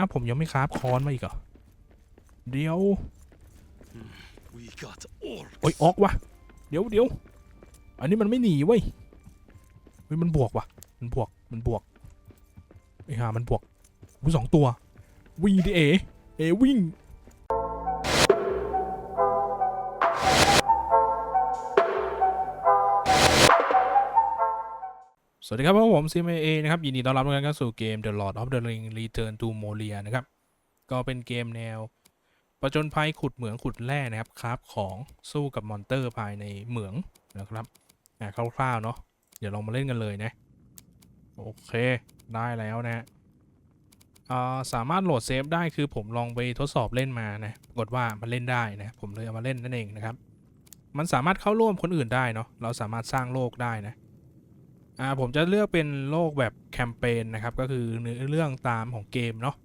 อ้าวผมยังไม่คราฟคอนมาอีกเหรอ เดี๋ยว We got orcs. โอ้ยออกว่ะเดี๋ยวเดี๋ยวอันนี้มันไม่หนีเว้ยเฮ้ยมันบวกว่ะมันบวกมันบวกไอ้ห่ามันบวกผู้สองตัววิ่งดิเอเอวิ่ง สวัสดีครับผมซีเมเอนะครับยินดีต้อนรับทุกท่านเข้าสู่เกม The Lord of the Ring Return to Moria นะครับ ก็เป็นเกมแนวประจนภัยขุดเหมืองขุดแร่นะครับคราฟของสู้กับมอนเตอร์ภายในเหมืองนะครับอ่าคร่าวๆเนาะเดี๋ยวลองมาเล่นกันเลยนะ โอเคได้แล้วนะฮะอ่าสามารถโหลดเซฟได้คือผมลองไปทดสอบเล่นมานะปรากฏว่ามันเล่นได้นะผมเลยเอามาเล่นนั่นเองนะครับ มันสามารถเข้าร่วมคนอื่นได้เนาะเราสามารถสร้างโลกได้นะ อ่าผมจะเลือกเป็นโลกแบบแคมเปญนะครับ ก็คือเนื้อเรื่องตามของเกมเนาะ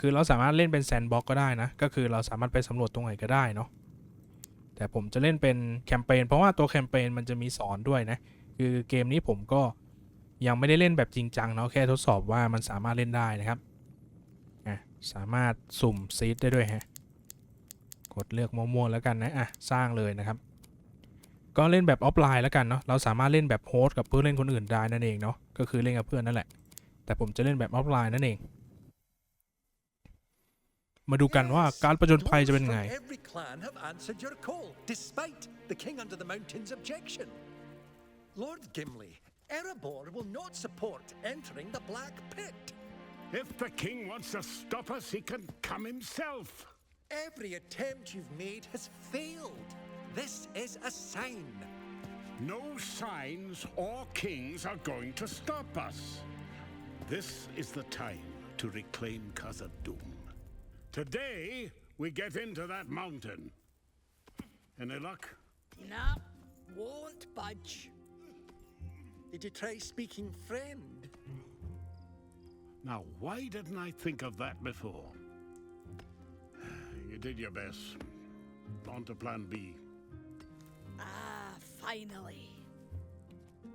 คือเราสามารถเล่นเป็นแซนด์บ็อกก็ได้นะ ก็คือเราสามารถไปสำรวจตรงไหนก็ได้เนาะแต่ผมจะเล่นเป็นแคมเปญเพราะว่าตัวแคมเปญมันจะมีสอนด้วยนะ คือเกมนี้ผมก็ยังไม่ได้เล่นแบบจริงจังเนาะแค่ทดสอบว่ามันสามารถเล่นได้นะครับอะสามารถสุ่มซีดได้ด้วยฮะกดเลือกมั่วๆแล้วกันนะอะสร้างเลยนะครับ ก็เล่นแบบออฟไลน์แล้วกันเนาะเราสามารถเล่นแบบโฮสต์กับเพื่อนเล่นคนอื่นได้นั่นเองเนาะก็คือเล่นกับเพื่อนนั่นแหละ แต่ผมจะเล่นแบบออฟไลน์นั่นเอง มาดูกันว่าการประจนภัยจะเป็นไง Dwarves from Every clan have answered your call, despite the King under the Mountain's objection. Lord Gimli, Erebor will not support entering the Black Pit. If the king wants to stop us, he can come himself. Every attempt you've made has failed. This is a sign. No signs or kings are going to stop us. This is the time to reclaim Khazad-dûm. Today, we get into that mountain. Any luck? No, won't budge. Did you try speaking friend? Now, why didn't I think of that before? You did your best. On to plan B. Ah, finally.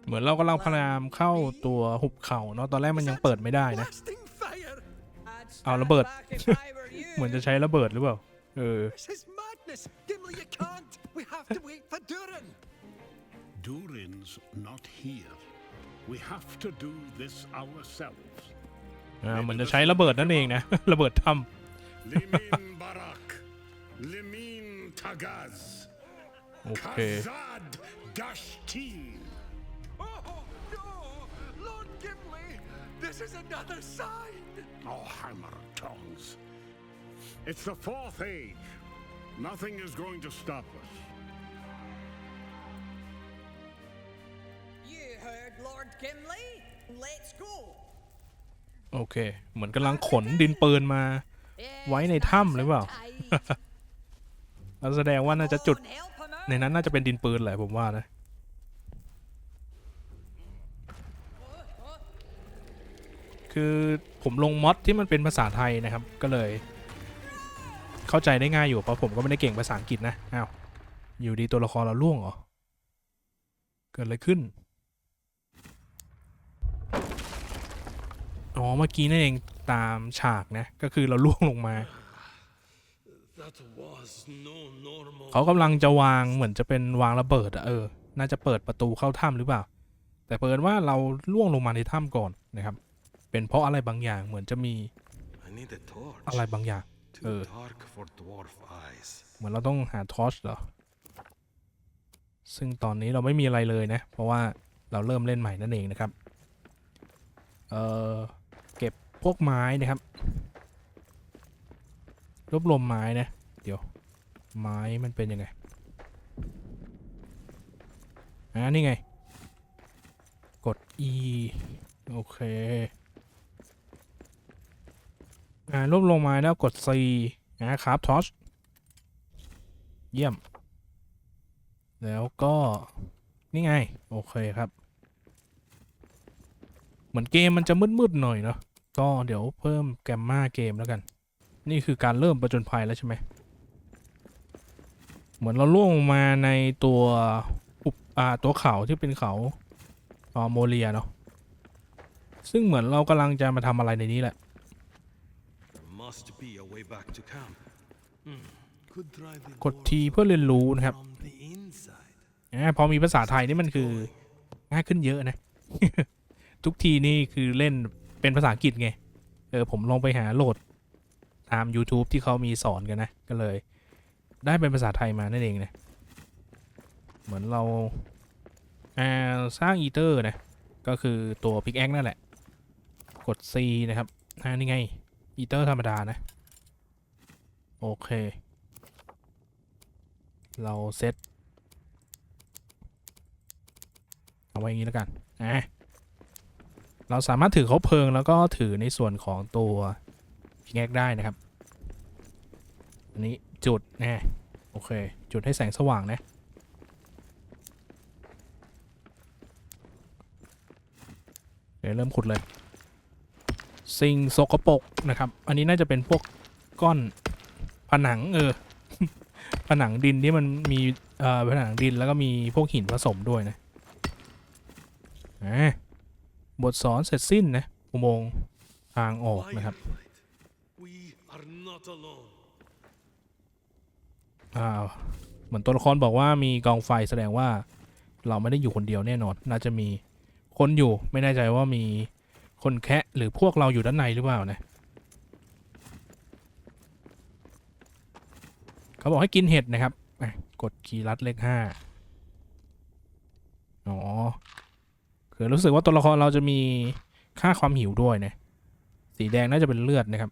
เหมือนเรากำลังพยายามเข้าตัวหุบเขาเนาะตอนแรกมันยังเปิดไม่ได้นะ Blasting fire! I'd I'll stand abort. back if I were you. เหมือนจะใช้ระเบิดหรือเปล่า เออ This is madness! Gimli, you can't! We have to wait for Durin! Durin's not here. We have to do this ourselves. อ่าเหมือนจะใช้ระเบิดนั่นเองนะ ระเบิดถ้ Limin Barak. Limin Tagaz. ำโอเค Khazad Dashtin. Oh no! Lord Gimli! This is another sign! Oh, hammer tongs. It's the fourth age. Nothing is going to stop us. You heard Lord Gimli. Let's go. โอเค เหมือนกำลังขนดินปืนมา Yes, ไว้ใน that's ถ้ำหรือเปล่า the tide. แล้วแสดงว่าน่าจะจุด ในนั้นน่าจะเป็นดินปืนแหละผมว่านะ คือผมลงม็อดที่มันเป็นภาษาไทยนะครับ ก็เลย เข้าใจได้ง่ายอยู่เพราะผมก็ไม่ได้เก่งภาษาอังกฤษนะ อ้าว อยู่ดีตัวละครเราล่วงเหรอ เกิดอะไรขึ้น อ๋อ เมื่อกี้นั่นเองตามฉากนะ ก็คือเราล่วงลงมา เขากำลังจะวางเหมือนจะเป็นวางระเบิดอะเออ น่าจะเปิดประตูเข้าถ้ำหรือเปล่า แต่เปิดว่าเราล่วงลงมาในถ้ำก่อนนะครับ เป็นเพราะอะไรบางอย่างเหมือนจะมี I need a torch. อะไรบางอย่าง Too Uh. dark for dwarf eyes. เหมือนเราต้องหาทอร์ชเหรอ ซึ่งตอนนี้เราไม่มีอะไรเลยนะ เพราะว่าเราเริ่มเล่นใหม่นั่นเองนะครับ เอ่อเก็บพวกไม้นะครับ รวบรวมไม้นะเดี๋ยว ไม้มันเป็นยังไงอ่านี่ไง กด E โอเค อ่ารวบรวมไม้แล้วกด C นะครับทอชเยี่ยม แล้วก็ นี่ไง โอเคครับ เหมือนเกมมันจะมืดๆหน่อยเนาะก็เดี๋ยวเพิ่มแกมมาเกมแล้วกัน นี่คือการเริ่มประจนภัยแล้วใช่ไหม เหมือนเราล่วงลงมาในตัวอุบอ่าตัวเขาที่เป็นเขาอ่าโมเลียเนาะซึ่งเหมือนเรากำลังจะมาทำอะไรในนี้แหละ must be a way back to camp. Hmm. Could drive the กดทีเพื่อเรียนรู้ dwarves นะครับ from the inside. อ่าพอมีภาษาไทยนี่มันคือง่ายขึ้นเยอะนะ ทุกทีนี่คือเล่นเป็นภาษาอังกฤษไง เออ ผมลองไปหาโหลด ตาม YouTube ที่เขามีสอนกันนะ ก็เลย ได้เป็นภาษาไทยมานั่นเองนะ เหมือนเราอ่าสร้างอีเตอร์นะ ก็คือตัว p i c k a x นั่นแหละ กด C นะครับอ่านี่ไง อีเตอร์ธรรมดานะ โอเค เราเซตเอาไว้อย่างนี้แล้วกันอะเราสามารถถือคบเพลิงแล้วก็ถือในส่วนของตัวพิกแอกได้นะครับ อันนี้ จุดนะโอเค จุดให้แสงสว่างนะเดี๋ยวเริ่มขุดเลย สิ่งสกปรกนะครับ อันนี้น่าจะเป็นพวกก้อนผนังเออผนังดินที่มันมีเอ่อผนังดินแล้วก็มีพวกหินผสมด้วยนะบทสอนเสร็จสิ้นนะอุโมงค์ทางออกนะครับ Firelight. We are not alone. อ่าเหมือนตัวละครบอกว่ามีกองไฟแสดงว่าเราไม่ได้อยู่คนเดียวแน่นอน น่าจะมีคนอยู่ไม่แน่ใจว่ามีคนแคะหรือพวกเราอยู่ด้านในหรือเปล่านะเขาบอกให้กินเห็ดนะครับกดคีย์ลัดเลขห้าอ๋อคือรู้สึกว่าตัวละครเราจะมีค่าความหิวด้วยนะสีแดงน่าจะเป็นเลือดนะครับ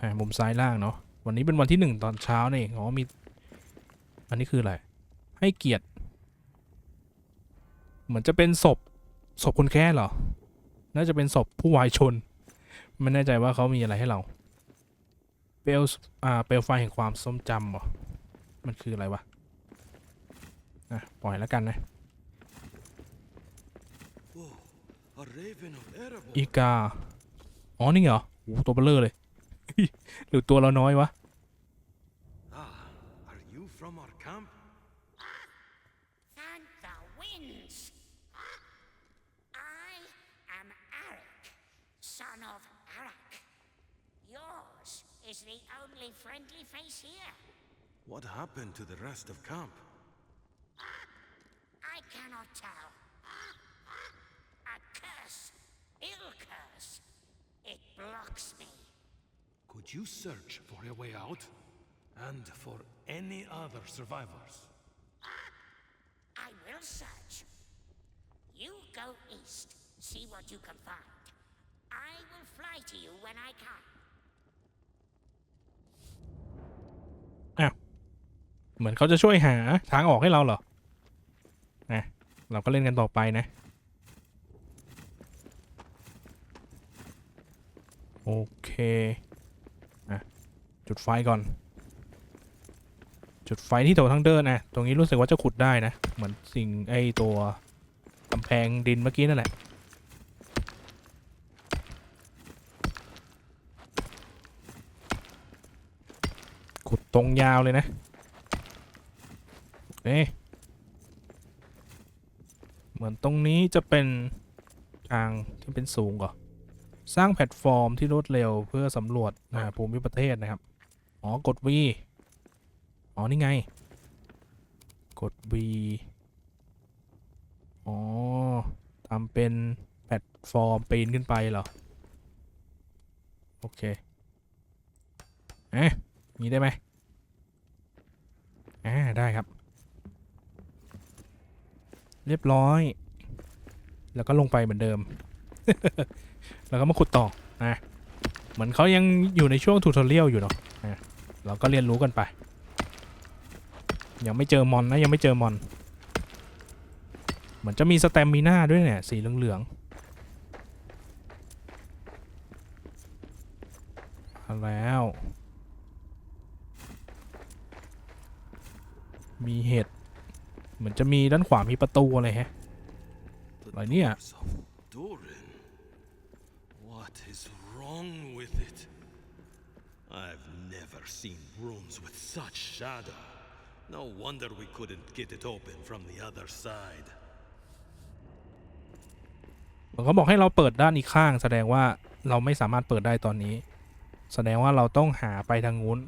อ่ามุมซ้ายล่างเนาะ วันนี้เป็นวันที่หนึ่งตอนเช้านี่เองอ๋อมี อันนี้คืออะไร ให้เกียรติ เหมือนจะเป็นศพ ศพคนแค่เหรอ น่าจะเป็นศพผู้วายชน ไม่แน่ใจว่าเขามีอะไรให้เรา เปลวอ่า เปลวไฟแห่งความทรงจำเหรอ มันคืออะไรวะ อะ ปล่อยแล้วกันนะ A raven of Erebor. อีกา อ๋อ นี่เหรอโหตัวเบลเลอร์เลย หรือตัวเราน้อยวะ Ah, are you from our camp? Thank the winds. I am Arak, son of Arak. Yours is the only friendly face here. What happened to the rest of camp? I cannot tell. A curse, ill curse. It blocks me. Could you search for a way out? And for any other survivors? I will search. You go east, see what you can find. I will fly to you when I can. เหมือนเขาจะช่วยหาทางออกให้เราเหรอ นะ เราก็เล่นกันต่อไปนะ โอเคอะ จุดไฟก่อน จุดไฟที่โถทั้งเดินนะตรงนี้รู้สึกว่าจะขุดได้นะ เหมือนสิ่งไอ้ตัวกำแพงดินเมื่อกี้นั่นแหละขุดตรงยาวเลยนะเอ๊เหมือนตรงนี้จะเป็นทางที่เป็นสูงก่อสร้างแพลตฟอร์มที่รวดเร็วเพื่อสำรวจภูมิประเทศนะครับ อ๋อ กด V อ๋อ นี่ไง กด V อ๋อทำเป็นแพลตฟอร์มปีนขึ้นไปเหรอ โอเคเอ๊ะมีได้ไหมอ่าได้ครับ เรียบร้อย แล้วก็ลงไปเหมือนเดิม แล้วก็มาขุดต่อนะเหมือนเขายังอยู่ในช่วงทูทอเรียลอยู่เนาะนะ เราก็เรียนรู้กันไป ยังไม่เจอมอนนะยังไม่เจอมอน เหมือนจะมีสแตมมีหน้าด้วยเนี่ย สีเหลืองๆแล้ว มีเห็ด เหมือนจะมีด้านขวามีประตูอะไรฮะ The Right here. doors of Durin. What is wrong with it? I've never seen rooms with such shadow. No wonder we couldn't get it open from the other side. เขาบอกให้เราเปิดด้านอีกข้าง แสดงว่าเราไม่สามารถเปิดได้ตอนนี้ แสดงว่าเราต้องหาไปทางนู้น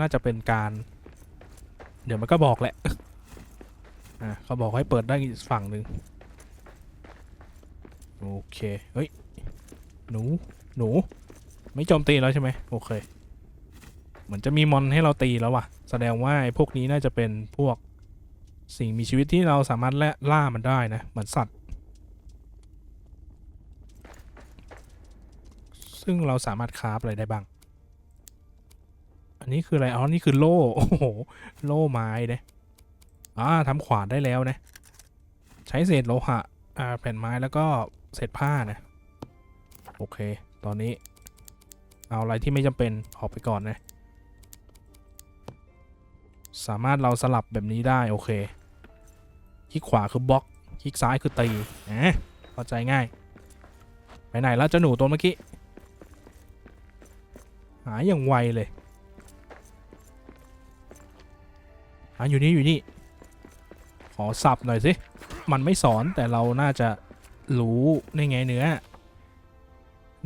น่าจะเป็นการ เดี๋ยวมันก็บอกแหละ อะเขาบอกให้เปิดได้อีกฝั่งหนึ่งโอเค เฮ้ย หนู หนู ไม่โจมตีแล้วใช่ไหม โอเค เหมือนจะมีมอนให้เราตีแล้วว่ะ แสดงว่าไอ้พวกนี้น่าจะเป็นพวกสิ่งมีชีวิตที่เราสามารถแล่ล่ามันได้นะ เหมือนสัตว์ ซึ่งเราสามารถคราฟอะไรได้บ้าง อันนี้คืออะไร อ๋อ นี่คือโล่ โอ้โห โล่ไม้นะอ่าทำขวานได้แล้วนะ ใช้เศษโลหะ อ่า แผ่นไม้แล้วก็เศษผ้านะ โอเค ตอนนี้ เอาอะไรที่ไม่จำเป็นออกไปก่อนนะ สามารถเราสลับแบบนี้ได้ โอเค คลิกขวาคือบล็อก คลิกซ้ายคือตีอะเข้าใจง่าย ไปไหนแล้วเจ้าหนูตัวเมื่อกี้ หายอย่างไวเลยอะอยู่นี่อยู่นี่ ขอสับหน่อยสิ มันไม่สอนแต่เราน่าจะรู้ได้ไงเนื้อ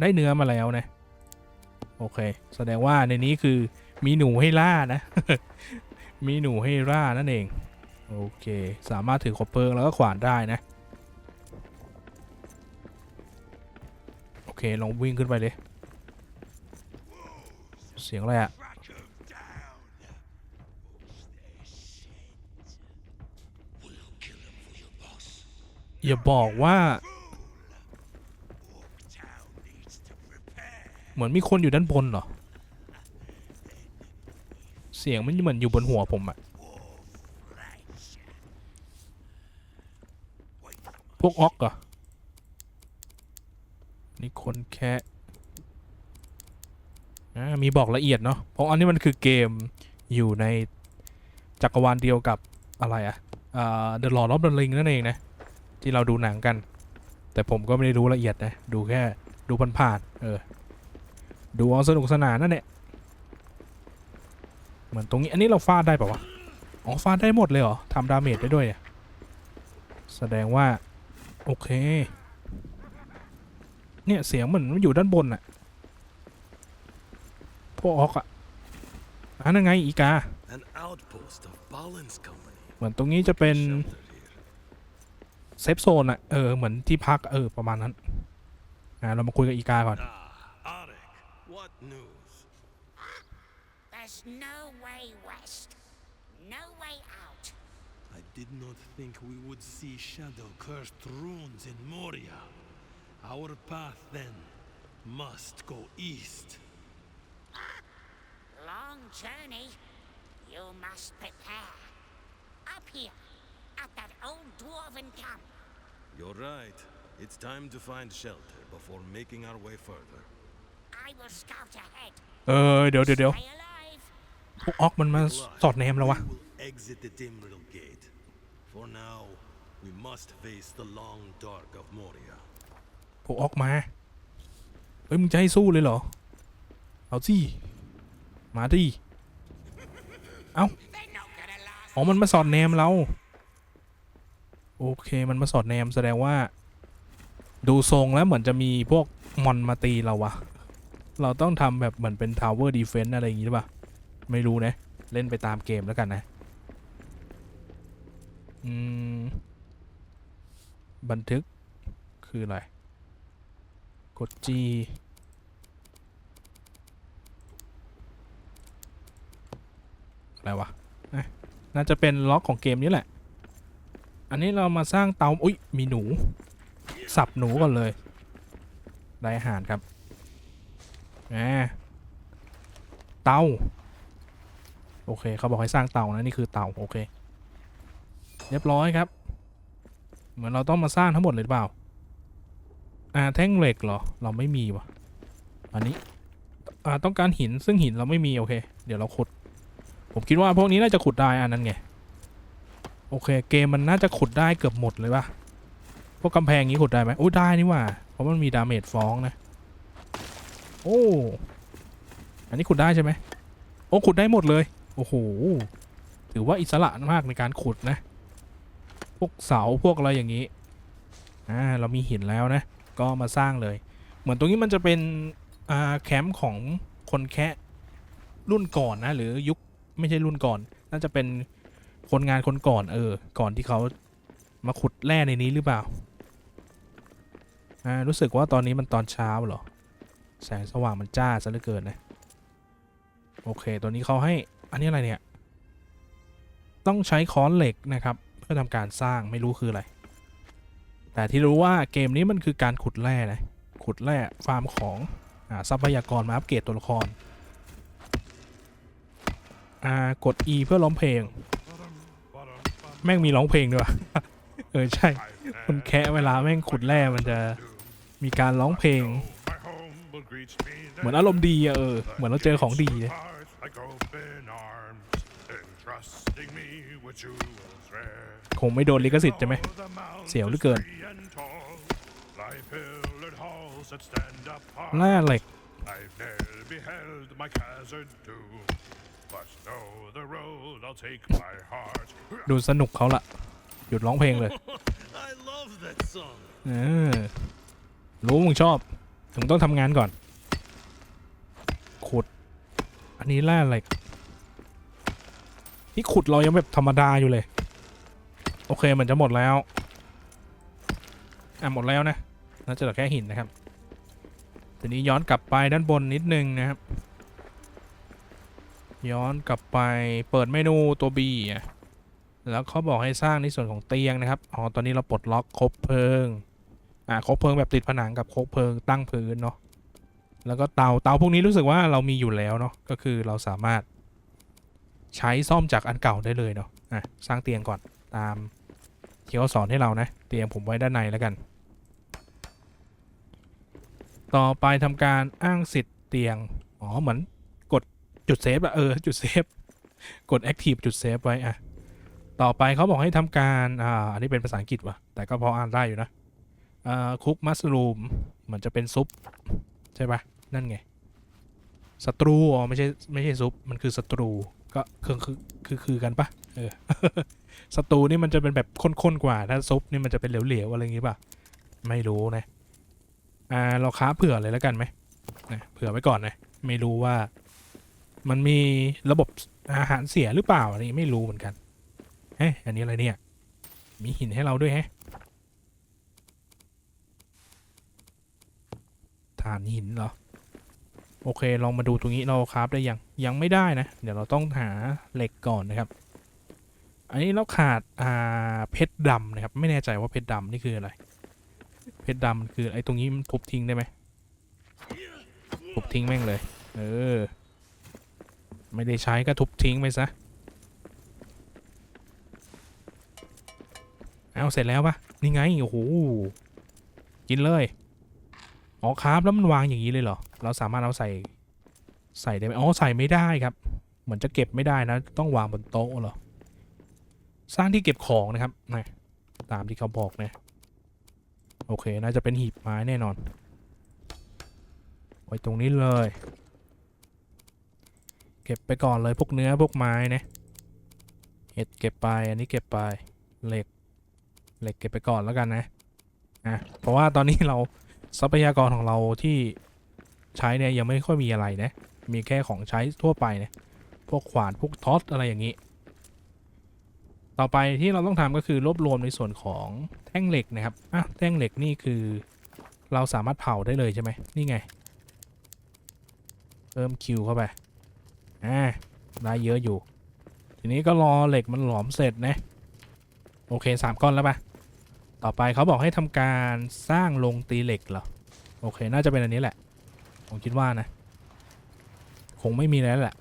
ได้เนื้อมาแล้วนะ โอเค แสดงว่าในนี้คือมีหนูให้ล่านะ มีหนูให้ล่านั่นเอง โอเค สามารถถือคบเพลิงแล้วก็ขวานได้นะ โอเค ลองวิ่งขึ้นไปเลย เสียงอะไรอะอย่าบอกว่าเหมือนมีคนอยู่ด้านบนเหรอ เสียงมันเหมือนอยู่บนหัวผมอะพวกออกเหรอนี่คนแค่อ่ามีบอกละเอียดเนาะเพราะอันนี้มันคือเกมอยู่ในจักรวาลเดียวกับอะไรอะอ่า The Lord of the Ring นั่นเองนะ ที่เราดูหนังกัน แต่ผมก็ไม่ได้รู้ละเอียดนะ ดูแค่ดูผ่านๆเออ ดูเอาสนุกสนานนั่นแหละ เหมือนตรงนี้ อันนี้เราฟาดได้ป่าวะ อ๋อฟาดได้หมดเลยเหรอทำดาเมจได้ด้วยเนี่ย แสดงว่า โอเค เนี่ยเสียงเหมือนมันอยู่ด้านบนอะพวกออกอะอันนั้นไงอีกา An outpost of Balin's company. เหมือนตรงนี้จะเป็น Shelter here. เซฟโซนอะเออ เหมือนที่พัก เออ ประมาณนั้น อ่า เรามาคุยกับอีกาก่อน There's no way west, no way out. I did not think we would see shadow cursed runes in Moria. Our path, then, must go east. Ah, long journey. You must prepare. Up here, at that old dwarven camp. You're right. It's time to find shelter before making our way further. I will scout ahead. Uh, no, no, no. พวกออกมันมาสอดแนมแล้ววะ exit the Timbril Gate. For now, we must face the long dark of Moria. พวกออกมา เฮ้ย มึงจะให้สู้เลยเหรอ เอาสิ มาดิ เอ้า อ๋อ มันมาสอดแนมเรา โอเค มันมาสอดแนมแสดงว่า ดูทรงแล้วเหมือนจะมีพวกมอนมาตีเราวะ เราต้องทำแบบเหมือนเป็น Tower Defense อะไรอย่างงี้หรือเปล่า ไม่รู้นะ เล่นไปตามเกมแล้วกันนะ อืม บันทึกคืออะไร กด G อะไรวะ น่าจะเป็นล็อกของเกมนี้แหละ อันนี้เรามาสร้างเตา อุ้ย มีหนู สับหนูก่อนเลย ได้อาหารครับแหมเตา โอเคเขาบอกให้สร้างเตานะนี่คือเตาโอเค เรียบร้อยครับ เหมือนเราต้องมาสร้างทั้งหมดเลยหรือเปล่า อ่าแท่งเหล็กเหรอ เราไม่มีวะอันนี้ อ่าต้องการหินซึ่งหินเราไม่มีโอเค เดี๋ยวเราขุด ผมคิดว่าพวกนี้น่าจะขุดได้อันนั้นไง โอเค เกมมันน่าจะขุดได้เกือบหมดเลยปะพวกกำแพงนี้ขุดได้ไหมโอ้ได้นี่ว่า เพราะมันมีดาเมจฟ้องนะ โอ้ อันนี้ขุดได้ใช่ไหมโอ้ขุดได้หมดเลย โอ้โห ถือว่าอิสระมากในการขุดนะ พวกเสาพวกอะไรอย่างนี้ อ่า เรามีหินแล้วนะ ก็มาสร้างเลย เหมือนตรงนี้มันจะเป็น อ่า แคมป์ของคนแคะรุ่นก่อนนะ หรือยุคไม่ใช่รุ่นก่อน น่าจะเป็นคนงานคนก่อน เออ ก่อนที่เขามาขุดแร่ในนี้หรือเปล่า อ่า รู้สึกว่าตอนนี้มันตอนเช้าเหรอ แสงสว่างมันจ้าซะเหลือเกินนะ โอเค ตัวนี้เขาให้ อันนี้อะไรเนี่ย ต้องใช้ค้อนเหล็กนะครับ เพื่อทำการสร้างไม่รู้คืออะไร แต่ที่รู้ว่าเกมนี้มันคือการขุดแร่นะขุดแร่ฟาร์มของอทรัพยากรมาอัปเกรดตัวละครกด E เพื่อร้องเพลง แม่งมีร้องเพลงด้วยเออใช่คนแคะเวลาแม่งขุดแร่มันจะมีการร้องเพลง เหมือนอารมณ์ดีอะเออ เหมือนเราเจอของดีเลย คงไม่โดนลิขสิทธิ์ใช่ไหม เสียวหลือเกินแร่เหล็ก ดูสนุกเขาละหยุดร้องเพลงเลยเออรู้มึงชอบ ถึงต้องทำงานก่อน ขุด อันนี้แร่เหล็ก ที่ขุดเรายังแบบธรรมดาอยู่เลย โอเคมันจะหมดแล้ว อะหมดแล้วนะน่าจะเหลือแค่หินนะครับ ทีนี้ย้อนกลับไปด้านบนนิดนึงนะครับ ย้อนกลับไปเปิดเมนูตัว B อะแล้วเขาบอกให้สร้างในส่วนของเตียงนะครับ อ๋อ ตอนนี้เราปลดล็อกคบเพลิง อ่าคบเพลิงแบบติดผนังกับคบเพลิงตั้งพื้นเนาะ แล้วก็เตา เตาพวกนี้รู้สึกว่าเรามีอยู่แล้วเนาะ ก็คือเราสามารถ ใช้ซ่อมจากอันเก่าได้เลยเนาะอะสร้างเตียงก่อนตามที่เขาสอนให้เรานะ เตียงผมไว้ด้านในแล้วกัน ต่อไปทำการอ้างสิทธิ์เตียง อ๋อ เหมือนกดจุดเซฟอะเออ จุดเซฟ กด active จุดเซฟไว้อะต่อไปเขาบอกให้ทำการอ่าอันนี้เป็นภาษาอังกฤษว่ะแต่ก็พออ่านได้อยู่นะอ่าคุกมัสลูมเหมือนจะเป็นซุป ใช่ปะนั่นไงสตรูอ๋อไม่ใช่ไม่ใช่ซุป มันคือสตรู ก็คือคือคือคือกันปะเออสตรูนี่มันจะเป็นแบบข้นๆกว่า ถ้าซุปนี่มันจะเป็นเหลวๆอะไรอย่างงี้ป่ะ ไม่รู้นะ อ่าเราค้าเผื่อเลยแล้วกันไหมนะเผื่อไว้ก่อนนะ ไม่รู้ว่า มันมีระบบอาหารเสียหรือเปล่าอันนี้ไม่รู้เหมือนกันเฮ้ยอันนี้อะไรเนี่ย มีหินให้เราด้วยแฮะฐานหินเหรอ โอเค ลองมาดูตรงนี้เราคราฟได้ยัง ยังไม่ได้นะ เดี๋ยวเราต้องหาเหล็กก่อนนะครับ อันนี้เราขาดอ่าเพชรดำนะครับ ไม่แน่ใจว่าเพชรดำนี่คืออะไร เพชรดำมันคือไอ้ตรงนี้มันทุบทิ้งได้ไหมทุบทิ้งแม่งเลย เออ ไม่ได้ใช้ก็ทุบทิ้งไปซะ เอาเสร็จแล้วปะนี่ไง โอ้โห กินเลย อ๋อครับแล้วมันวางอย่างนี้เลยเหรอ เราสามารถเอาใส่ใส่ได้ไหมอ๋อใส่ไม่ได้ครับเหมือนจะเก็บไม่ได้นะ ต้องวางบนโต๊ะเหรอสร้างที่เก็บของนะครับนะตามที่เขาบอกนะโอเคน่าจะเป็นหีบไม้แน่นอน ไว้ตรงนี้เลย เก็บไปก่อนเลยพวกเนื้อพวกไม้นะเห็ดเก็บไปอันนี้เก็บไปเหล็กเหล็กเก็บไปก่อนแล้วกันนะอะเพราะว่าตอนนี้เราทรัพยากรของเราที่ ใช้เนี่ยยังไม่ค่อยมีอะไรนะ มีแค่ของใช้ทั่วไปนะพวกขวานพวกท็อตอะไรอย่างนี้ ต่อไปที่เราต้องทำก็คือรวบรวมในส่วนของแท่งเหล็กนะครับอะแท่งเหล็กนี่คือ เราสามารถเผาได้เลยใช่ไหมนี่ไง เพิ่มคิวเข้าไปอ่าได้เยอะอยู่ ทีนี้ก็รอเหล็กมันหลอมเสร็จนะโอเคสามก้อนแล้วปะต่อไปเขาบอกให้ทำการสร้างโรงตีเหล็กเหรอโอเค น่าจะเป็นอันนี้แหละ ผมคิดว่านะ คงไม่มีแล้วแหละ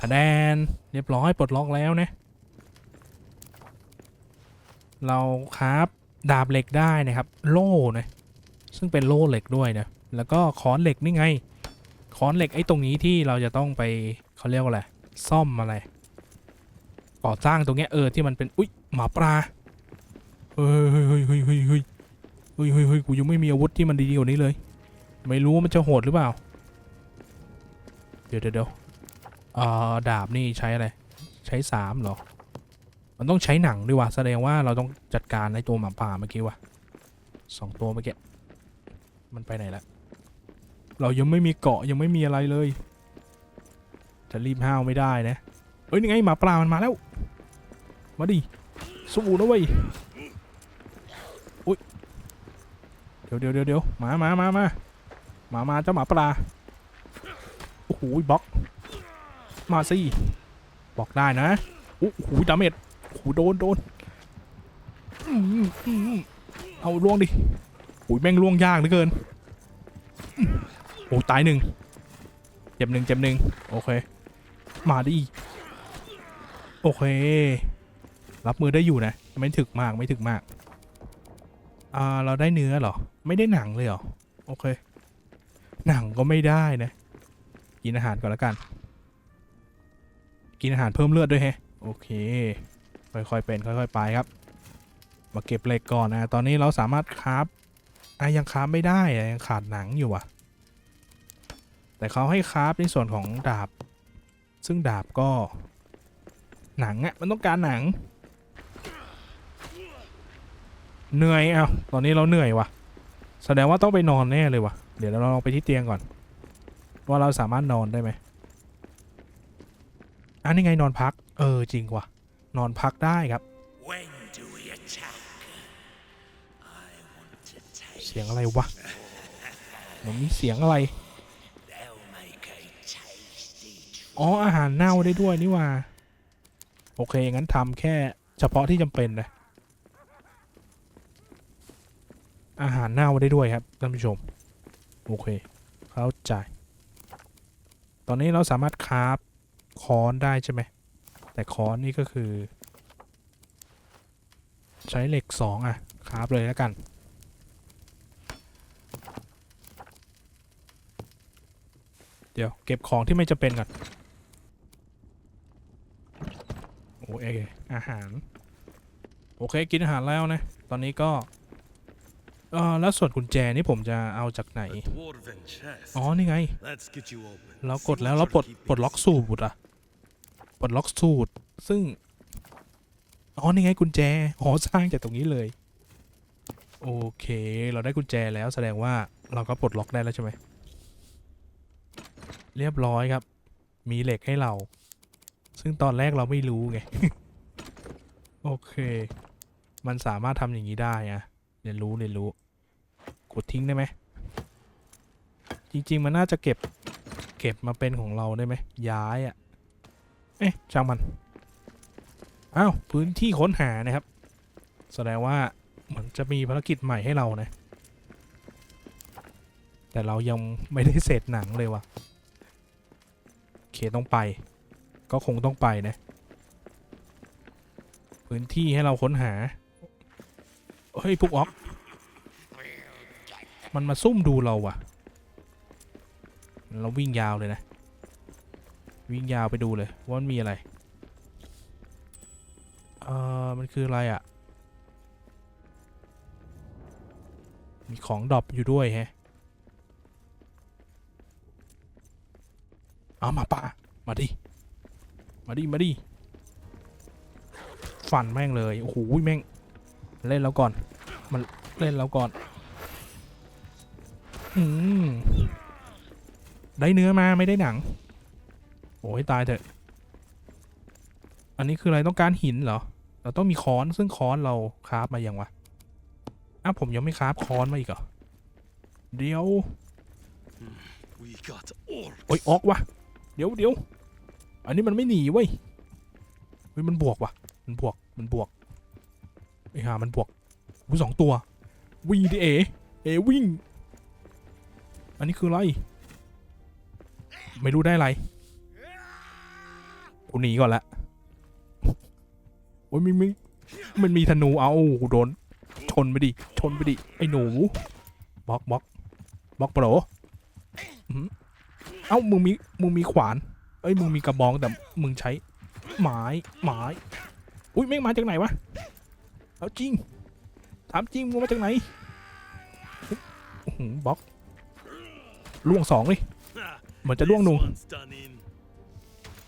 ทะแดนเรียบร้อยปลดล็อกแล้วนะ เราคราฟดาบเหล็กได้นะครับ โล่นะซึ่งเป็นโล่เหล็กด้วยนะ แล้วก็ค้อนเหล็กนี่ไงค้อนเหล็กไอ้ตรงนี้ที่เราจะต้องไปเขาเรียกว่าอะไรซ่อมอะไรก่อสร้างตรงเนี้ยเออที่มันเป็น อุ้ยหมาปลาเฮ้ยเฮ้ยเฮ้ยเฮ้ย เฮ้ยเฮ้ยเฮ้ยกูยังไม่มีอาวุธที่มันดีกว่านี้เลย ไม่รู้ว่ามันจะโหดหรือเปล่าเดี๋ยวเดี๋ยวเดี๋ยวอ่าดาบนี่ใช้อะไร ใช้สามเหรอ มันต้องใช้หนังด้วยว่ะแสดงว่าเราต้องจัดการในตัวหมาป่าเมื่อกี้ว่ะสองตัวเมื่อกี้ มันไปไหนละ เรายังไม่มีเกาะยังไม่มีอะไรเลย จะรีบห้าวไม่ได้นะเอ้ยนี่ไงหมาปลามันมาแล้ว มาดิสู้นะเว้ยอุ้ย เดี๋ยวเดี๋ยวเดี๋ยวเดี๋ยวหมาหมามามาหมามาเจ้าหมาปลา โอ้โหบล็อก มาสิบล็อกได้นะโอ้โหดาเมจโอ้โหโดนโดนเอาล่วงดิโอ้ยแม่งล่วงยากเหลือเกิน โอ้ตายหนึ่งเจ็บหนึ่งเจ็บหนึ่งโอเค มาดิ โอเค รับมือได้อยู่นะ ไม่ถึกมากไม่ถึกมาก อ่าเราได้เนื้อเหรอ ไม่ได้หนังเลยเหรอ โอเค หนังก็ไม่ได้นะ กินอาหารก่อนแล้วกัน กินอาหารเพิ่มเลือดด้วยแฮะ โอเค ค่อยๆ เป็น ค่อย ๆ ไปครับ มาเก็บเหล็กก่อนนะ ตอนนี้เราสามารถคราฟอะยังคราฟไม่ได้ยังขาดหนังอยู่อะ แต่เขาให้คราฟในส่วนของดาบ ซึ่งดาบก็ หนังอะมันต้องการหนัง เหนื่อยอ้าวตอนนี้เราเหนื่อยว่ะ แสดงว่าต้องไปนอนแน่เลยว่ะ เดี๋ยวเราลองไปที่เตียงก่อน ว่าเราสามารถนอนได้ไหมอันนี้ไงนอนพัก เออจริงว่ะ นอนพักได้ครับ เสียงอะไรวะหมือนมีเสียงอะไร อ๋ออาหารเน่าได้ด้วยนี่ว่า โอเคงั้นทำแค่เฉพาะที่จำเป็นนะ อาหารเน่าได้ด้วยครับท่านผู้ชม โอเค เข้าใจ ตอนนี้เราสามารถคราฟค้อนได้ใช่ไหม แต่ค้อนนี่ก็คือ ใช้เหล็กสองอะคราฟเลยแล้วกัน เดี๋ยวเก็บของที่ไม่จำเป็นก่อนโอเคอาหาร โอเค กินอาหารแล้วนะ ตอนนี้ก็ เออแล้วส่วนกุญแจนี่ผมจะเอาจากไหน A dwarven chest. อ๋อ นี่ไง Let's get you open. เรากด See แล้ว what เรา you're ปลด keeping ปลดล็อกสูตรอะปลดล็อกสูตร ซึ่ง อ๋อ นี่ไงกุญแจอ๋อสร้างจากตรงนี้เลย โอเค เราได้กุญแจแล้วแสดงว่าเราก็ปลดล็อกได้แล้วใช่ไหม เรียบร้อยครับ มีเหล็กให้เรา ซึ่งตอนแรกเราไม่รู้ไง โอเค มันสามารถทำอย่างนี้ได้อะ เรียนรู้เรียนรู้ กดทิ้งได้ไหม จริง ๆ มันน่าจะเก็บ เก็บมาเป็นของเราได้ไหม ย้ายอะ่ะ เอ๊ะ ช่างมัน อ้าว พื้นที่ค้นหานะครับ แสดงว่าเหมือนจะมีภารกิจใหม่ให้เรานะ แต่เรายังไม่ได้เสร็จหนังเลยว่ะโอเคต้องไป ก็คงต้องไปนะ พื้นที่ให้เราค้นหา เฮ้ยพวกออกมันมาซุ่มดูเราว่ะ เราวิ่งยาวเลยนะ วิ่งยาวไปดูเลยว่ามันมีอะไร เออมันคืออะไรอะ่ะ มีของดรอปอยู่ด้วยแฮะเอามาป่ามาดิ มาดิ มาดิ ฟันแม่งเลย โอ้โห แม่ง เล่นแล้วก่อน มันเล่นแล้วก่อน อืม ได้เนื้อมาไม่ได้หนัง โอ้ยตายเถอะ อันนี้คืออะไรต้องการหินเหรอ เราต้องมีค้อนซึ่งค้อนเราคราฟมาอย่างวะ อ้าวผมยังไม่คราฟค้อนมาอีกเหรอ เดี๋ยว We got orcs. โอ้ยออกวะเดี๋ยวเดี๋ยวอันนี้มันไม่หนีเว้ยเฮ้ยมันบวกวะมันบวก มันบวก ไอ้ห่ามันบวกอู้สองตัว วิ่งดิเอเอวิ่ง อันนี้คืออะไร ไม่รู้ได้อะไรกูหนีก่อนละโอ้ยมีมีมันมีธนูเอาโดน ชนไปดิ ชนไปดิ ไอ้หนูบล็อกบล็อกบล็อกโปรอื้อหือเอ้ามึงมีมึงมีขวาน เอ้ยมึงมีกระบองแต่มึงใช้ไม้ไม้อุ้ยแม่งมาจากไหนวะ เอาจริง ถามจริงมึงมาจากไหนบล็อกล่วงสองเลยเหมือนจะล่วงหนู this one's done in.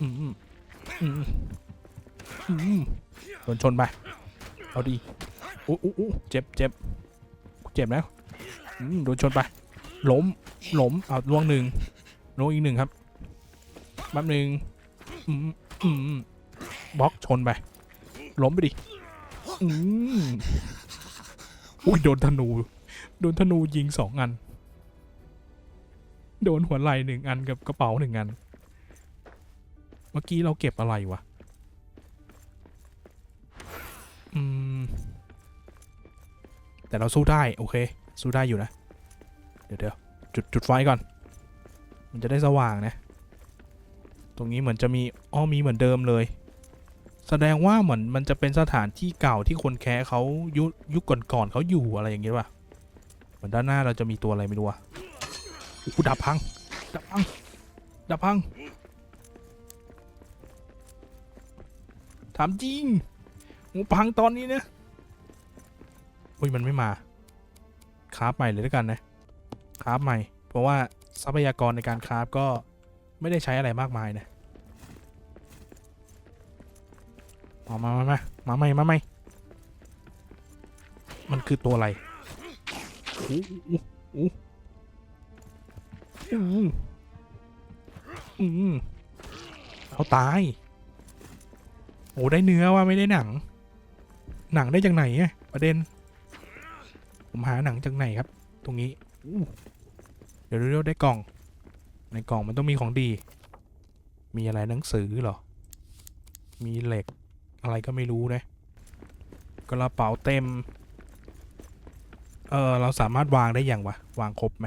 อืมอืมอืมโดนชนไป เอาดีอู้อู้เจ็บเจ็บเจ็บแล้วโดนชนไป ล้มล้มเอาล่วงหนึ่งล่วงอีกหนึ่งครับแป๊บหนึ่งอืมอืมบล็อกชนไป ล้มไปดิ อืมอุ้ยโดนธนู โดนธนูยิงสองอัน โดนหัวไหล่หนึ่งอันกับกระเป๋าหนึ่งอัน เมื่อกี้เราเก็บอะไรวะ อืม แต่เราสู้ได้ โอเค สู้ได้อยู่นะ เดี๋ยวเดี๋ยวจุดจุดไฟก่อน มันจะได้สว่างนะ ตรงนี้เหมือนจะมี อ้อมีเหมือนเดิมเลย แสดงว่าเหมือนมันจะเป็นสถานที่เก่าที่คนแคะเขายุคยุคก่อนๆเขาอยู่อะไรอย่างเงี้ยป่ะเหมือนด้านหน้าเราจะมีตัวอะไรไม่รู้อะอู้ดับพัง ดับพัง ดับพัง ถามจริงหมูพังตอนนี้เนี่ยอุ้ยมันไม่มาคราฟใหม่เลยแล้วกันนะคราฟใหม่ เพราะว่าทรัพยากรในการคราฟก็ไม่ได้ใช้อะไรมากมายนะ มามามามามาใหม่มาใหม่มันคือตัวอะไรเอาตาย โอ้ได้เนื้อว่าไม่ได้หนัง หนังได้จากไหนอะประเด็น ผมหาหนังจากไหนครับ ตรงนี้เดี๋ยวเดี๋ยวได้กล่อง ในกล่องมันต้องมีของดี มีอะไรหนังสือเหรอ มีเหล็ก อะไรก็ไม่รู้นะกระเป๋าเต็ม เออเราสามารถวางได้อย่างวะ วางครบไหม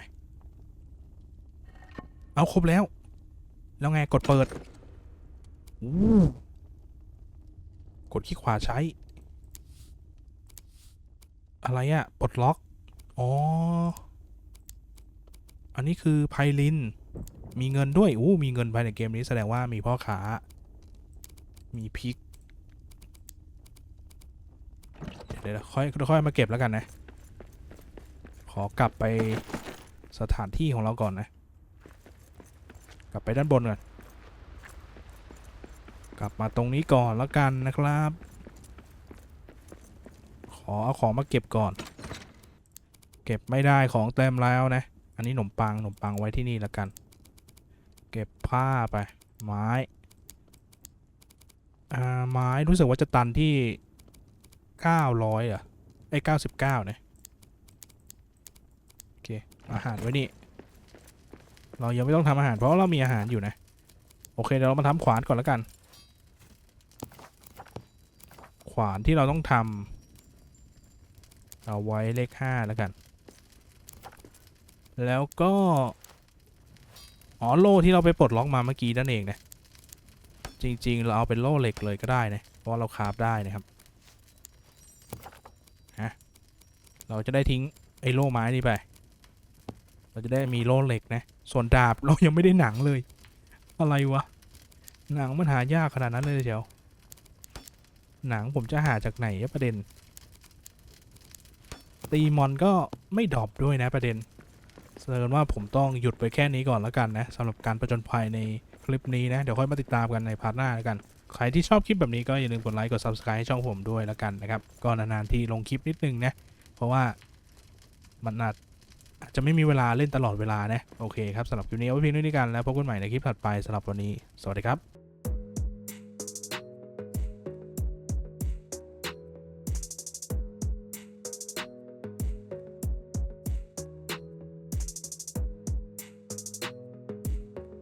เอาครบแล้ว แล้วไงกดเปิด กดขี้ขวาใช้ อะไรอะปลดล็อก อ๋อ อันนี้คือไพลิน มีเงินด้วย อู้ มีเงินภายในเกมนี้แสดงว่ามีพ่อค้ามีพิก เดี๋ยวค่อยค่อยมาเก็บแล้วกันนะ ขอกลับไปสถานที่ของเราก่อนนะ กลับไปด้านบนก่อน กลับมาตรงนี้ก่อนแล้วกันนะครับ ขอเอาของมาเก็บก่อน เก็บไม่ได้ของเต็มแล้วนะ อันนี้ขนมปังขนมปังไว้ที่นี่แล้วกัน เก็บผ้าไป ไม้ อ่า ไม้รู้สึกว่าจะตันที่ 900อะไอ้ย99เก้าเนี่ยโอเค อาหารไว้นี่ เรายังไม่ต้องทำอาหารเพราะเรามีอาหารอยู่นะ โอเคเดี๋ยวเรามาทำขวานก่อนแล้วกัน ขวานที่เราต้องทำเอาไว้เลขห้าแล้วกัน แล้วก็ อ๋อโล่ที่เราไปปลดล็อกมาเมื่อกี้นั่นเองนะจริง ๆ เราเอาเป็นโล่เหล็กเลยก็ได้นะเพราะเราคราฟได้นะครับ ฮะเราจะได้ทิ้งไอ้โล่ไม้นี่ไป เราจะได้มีโล่เหล็กนะ ส่วนดาบเรายังไม่ได้หนังเลย อะไรวะ หนังมันหายากขนาดนั้นเลยเชียวหนังผมจะหาจากไหนประเด็น ตีมอนก็ไม่ดรอปด้วยนะประเด็นแสดงว่าผมต้องหยุดไปแค่นี้ก่อนแล้วกันนะสำหรับการประจนภัยในคลิปนี้นะ เดี๋ยวค่อยมาติดตามกันในพาร์ทหน้าแล้วกัน ใครที่ชอบคลิปแบบนี้ก็อย่าลืมกดไลค์กด subscribe ให้ช่องผมด้วยแล้วกันนะครับ ก็นานๆที่ลงคลิปนิดนึงนะ เพราะว่ามันอาจอาจจะไม่มีเวลาเล่นตลอดเวลานะ โอเคครับสำหรับคลิปนี้เอาไว้เพียงเท่านี้กันแล้วพบกันใหม่ในคลิปถัดไปสำหรับวันนี้ สวัสดีครับ